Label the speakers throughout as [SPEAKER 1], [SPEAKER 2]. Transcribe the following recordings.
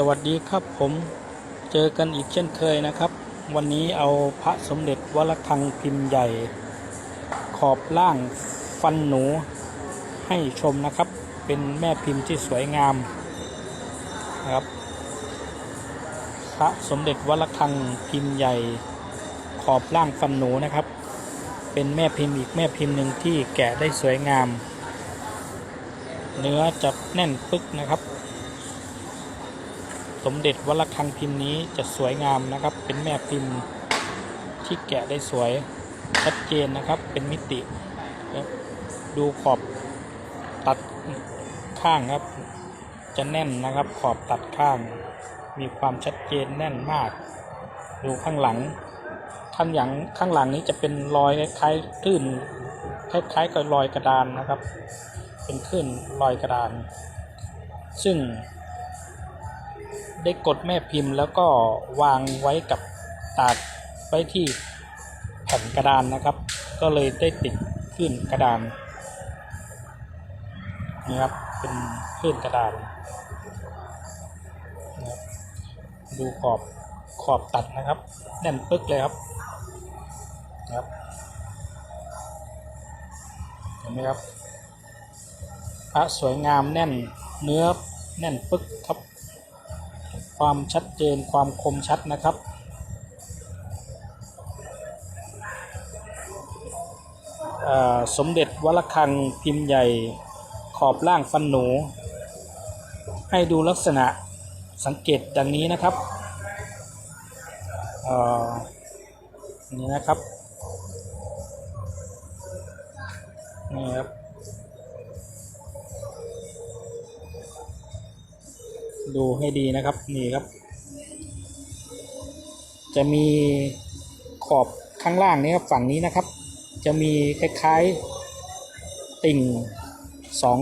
[SPEAKER 1] สวัสดีครับผมเจอกันอีกเช่นเคยนะครับ วันนี้เอาพระสมเด็จวระฆังพิมพ์ใหญ่ ขอบล่างฟันหนูให้ชมนะครับ เป็นแม่พิมพ์ที่สวยงามนะครับ พระสมเด็จวระฆังพิมพ์ใหญ่ ขอบล่างฟันหนูนะครับ เป็นแม่พิมพ์อีกแม่พิมพ์หนึ่งที่แกะได้สวยงาม เนื้อจะแน่นปึกนะครับ สมเด็จวัดระฆังพิมพ์นี้จะสวยงามนะครับ เป็นแม่พิมพ์ที่แกะได้สวยชัดเจนนะครับ เป็นมิติ ดูขอบตัดข้างครับ จะแน่นนะครับ ขอบตัดข้าง มีความชัดเจนแน่นมาก ดูข้างหลัง ข้างหลังข้างหลังนี้จะเป็นรอยคล้ายๆคลื่นคล้ายๆกับรอยกระดานนะครับ เป็นคลื่นรอยกระดาน ซึ่ง ได้กดแม่พิมพ์ แล้วก็วางไว้กับตากไว้ที่แผ่นกระดานนะครับ ก็เลยได้ติดขึ้นกระดานนี่ครับเป็นขึ้นกระดานนะครับดูขอบขอบตัดนะครับแน่นปึ๊กเลยครับนะครับเห็นไหมครับพระสวยงามแน่นเนื้อแน่นปึ๊กครับ ความชัดเจนความคมชัดนะครับ สมเด็จวระฆังพิมพ์ใหญ่ขอบล่างฟันหนู ให้ดูลักษณะสังเกตดังนี้นะครับนี่นะครับนี่ครับ ดูให้ดีนะครับ นี่ครับ จะมีขอบข้างล่างนี้ครับฝั่งนี้นะครับ จะมีคล้ายๆติ่งสอง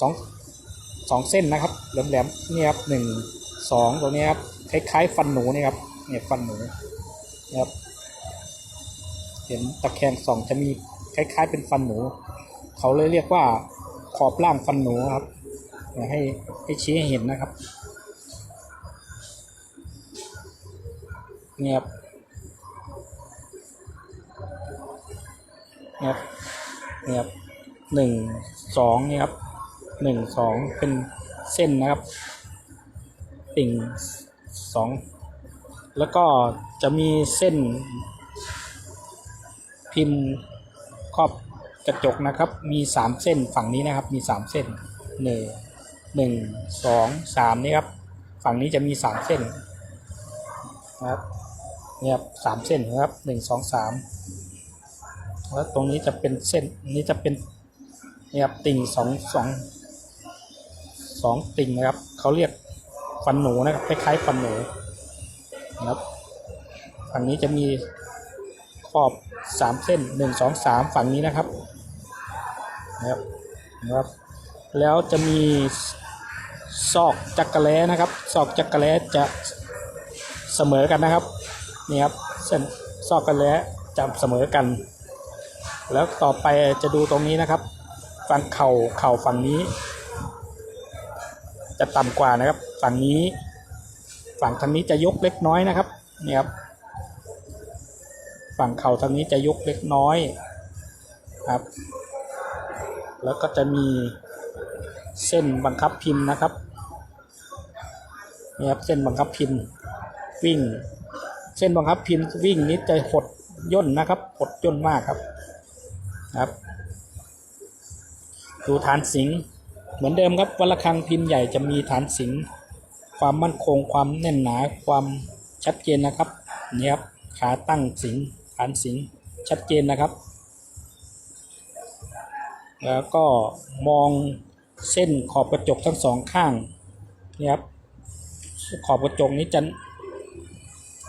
[SPEAKER 1] สองสองเส้นนะครับแหลมๆนี่ครับหนึ่งสองตรงนี้ครับคล้ายๆฟันหนูนี่ครับเนี่ยฟันหนูนะครับเห็นตะแคงสองจะมีคล้ายๆเป็นฟันหนู เขาเลยเรียกว่าขอบล่างฟันหนูครับให้ให้ชี้ให้เห็นนะครับ เงียบเงียบเงียบหนึ่งสองเนี่ครับหนึ่งสองเป็นเส้นนะครับ ติ่งสองแล้วก็จะมีเส้น พิมพ์ครอบกระจกนะครับ มีสามเส้นฝั่งนี้นะครับ มีสามเส้นหนึ่งหนึ่งสองสามนี่ครับ ฝั่งนี้จะมีสามเส้น นะครับเนี่ยครับสามเส้นนะครับหนึ่งสองสามแล้วตรงนี้จะเป็นเส้นนี้จะเป็นเนี่ยครับติ่งสองสองสองติ่งนะครับเขาเรียกฟันหนูนะครับคล้ายๆฟันหนูนะครับฝั่งนี้จะมีขอบสามเส้นหนึ่งสองสามฝั่งนี้นะครับนะครับนะครับ แล้วจะมีซอกจักระแล้นะครับซอกจักระแล้จะ เสมอกันนะครับ นี่ครับเส้นซอกกันแล้วจะเสมอกัน แล้วต่อไปจะดูตรงนี้นะครับ ฝั่งเข่าเข่าฝั่งนี้ จะต่ำกว่านะครับ ฝั่งนี้ ฝั่งทางนี้จะยกเล็กน้อยนะครับนี่ครับฝั่งเข่าทางนี้จะยกเล็กน้อยครับ แล้วก็จะมีเส้นบังคับพิมพ์นะครับนี่ครับเส้นบังคับพิมพ์ วิ่งเส้นบังคับพิมวิ่งนี้จะหดย่นนะครับหดย่นมากครับครับ ดูฐานสิงเหมือนเดิมครับวัลคังพิมพ์ใหญ่จะมีฐานสิงความมั่นคงความแน่นหนาความชัดเจนนะครับนี่ครับขาตั้งสิงฐานสิงชัดเจนนะครับ แล้วก็มองเส้นขอบกระจกทั้งสองข้างนี่ครับขอบกระจกนี้จะ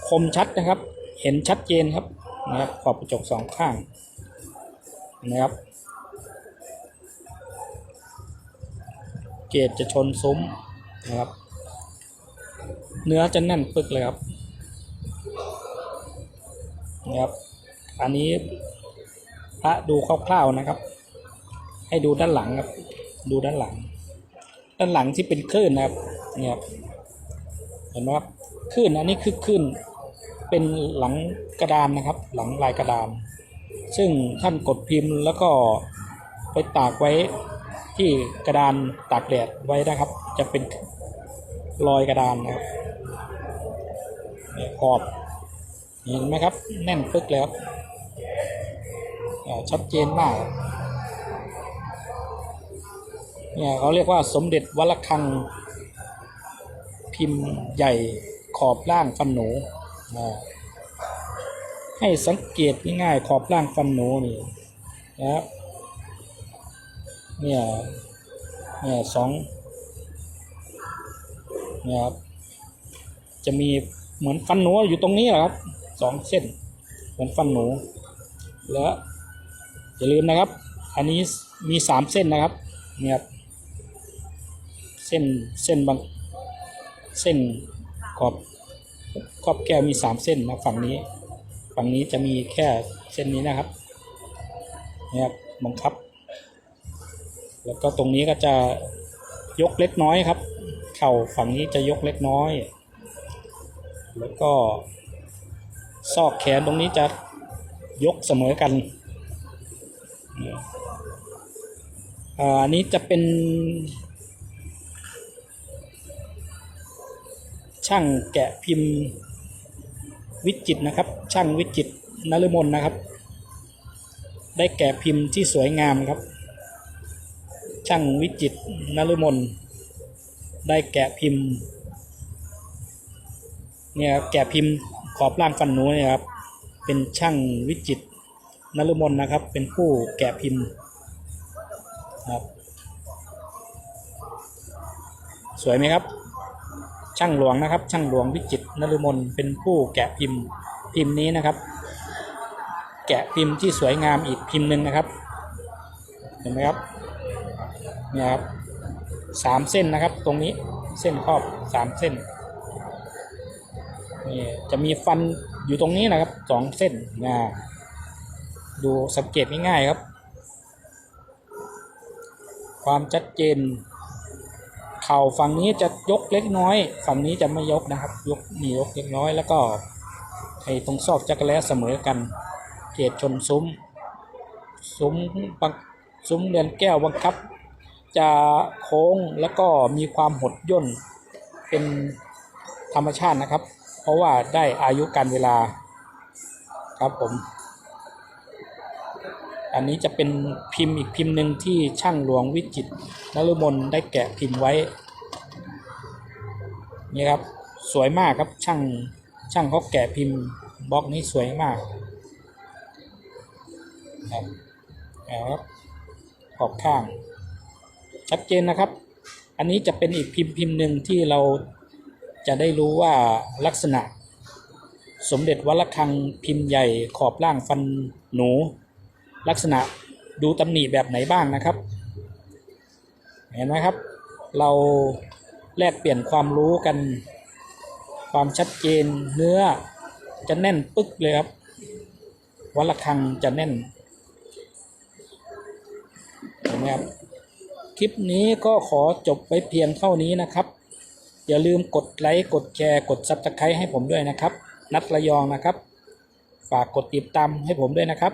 [SPEAKER 1] คมชัดนะครับ เห็นชัดเจนครับนะครับขอบกระจกสองข้างนะครับ เกรดจะชนซุ้มนะครับ เนื้อจะแน่นปึกเลยครับนะครับ อันนี้พระดูคร่าวๆนะครับ ให้ดูด้านหลังครับ ดูด้านหลัง ด้านหลังที่เป็นคลื่นนะครับเนี่ยครับเห็นไหมครับขึ้นอันนี้คือขึ้น เป็นหลังกระดานนะครับ หลังลายกระดาน ซึ่งท่านกดพิมพ์แล้วก็ไปตากไว้ที่กระดานตากแดดไว้นะครับ จะเป็นรอยกระดานนะครับขอบเห็นไหมครับ แน่นปึ๊กเลยครับชัดเจนมากเนี่ยเขาเรียกว่าสมเด็จวัลคังพิมพ์ใหญ่ขอบล่างฟันหนู ให้สังเกตง่ายๆขอบล่างฟันหนูนี่นะครับเนี่ยเนี่ยสองเนี่ยครับจะมีเหมือนฟันหนูอยู่ตรงนี้แหละครับสองเส้น เหมือนฟันหนู แล้วอย่าลืมนะครับ อันนี้มีสามเส้นนะครับเนี่ยครับเส้นเส้นบางเส้นขอบ ขอบแก้วมีสามเส้นนะฝั่งนี้ ฝั่งนี้จะมีแค่เส้นนี้นะครับนี่ครับบังคับ แล้วก็ตรงนี้ก็จะยกเล็กน้อยครับ เข่าฝั่งนี้จะยกเล็กน้อย แล้วก็ซอกแขนตรงนี้จะยกเสมอกันอันนี้จะเป็น ช่างแกะพิมพ์วิจิตนะครับ ช่างวิจิตนฤมลนะครับ ได้แกะพิมพ์ที่สวยงามครับ ช่างวิจิตนฤมลได้แกะพิมพ์เนี่ยครับแกะพิมพ์ขอบล่างฟันหนูเนี่ยครับเป็นช่างวิจิตนฤมลนะครับ เป็นผู้แกะพิมพ์ครับ สวยไหมครับ ช่างหลวงนะครับ ช่างหลวงวิจิตนฤมลเป็นผู้แกะพิมพ์พิมพ์นี้นะครับ แกะพิมพ์ที่สวยงามอีกพิมพ์หนึ่งนะครับ เห็นไหมครับเนี่ยครับสามเส้นนะครับตรงนี้เส้นครอบสามเส้นนี่จะมีฟันอยู่ตรงนี้นะครับสองเส้นนะดูสังเกตง่ายๆครับ ความชัดเจน เข่าฝั่งนี้จะยกเล็กน้อย ฝั่งนี้จะไม่ยกนะครับ ยกนี่ยกเล็กน้อยแล้วก็ไอ้ตรงซอกจักรแล้เสมอกันเกตชนซุ้ม ซุ้มบังซุ้มเรือนแก้วบังคับ จะโค้งแล้วก็มีความหดย่นเป็นธรรมชาตินะครับ เพราะว่าได้อายุการเวลาครับผม อันนี้จะเป็นพิมพ์อีกพิมพ์หนึ่งที่ช่างหลวงวิจิตรนฤมลได้แกะพิมพ์ไว้ นี่ครับสวยมากครับช่างช่างเขาแกะพิมพ์บล็อกนี้สวยมากครับเอาครับขอบข้าง ชัดเจนนะครับ อันนี้จะเป็นอีกพิมพ์พิมพ์หนึ่งที่เราจะได้รู้ว่าลักษณะ สมเด็จวัดระฆังพิมพ์ใหญ่ขอบล่างฟันหนู ลักษณะดูตำหนิแบบไหนบ้างนะครับ เห็นไหมครับ เราแลกเปลี่ยนความรู้กัน ความชัดเจนเนื้อจะแน่นปึ๊กเลยครับ วัดระฆังจะแน่นเห็นไหมครับ คลิปนี้ก็ขอจบไว้เพียงเท่านี้นะครับ อย่าลืมกดไลค์กดแชร์กดซับสไครต์ให้ผมด้วยนะครับ นัดระยองนะครับ ฝากกดติดตามให้ผมด้วยนะครับ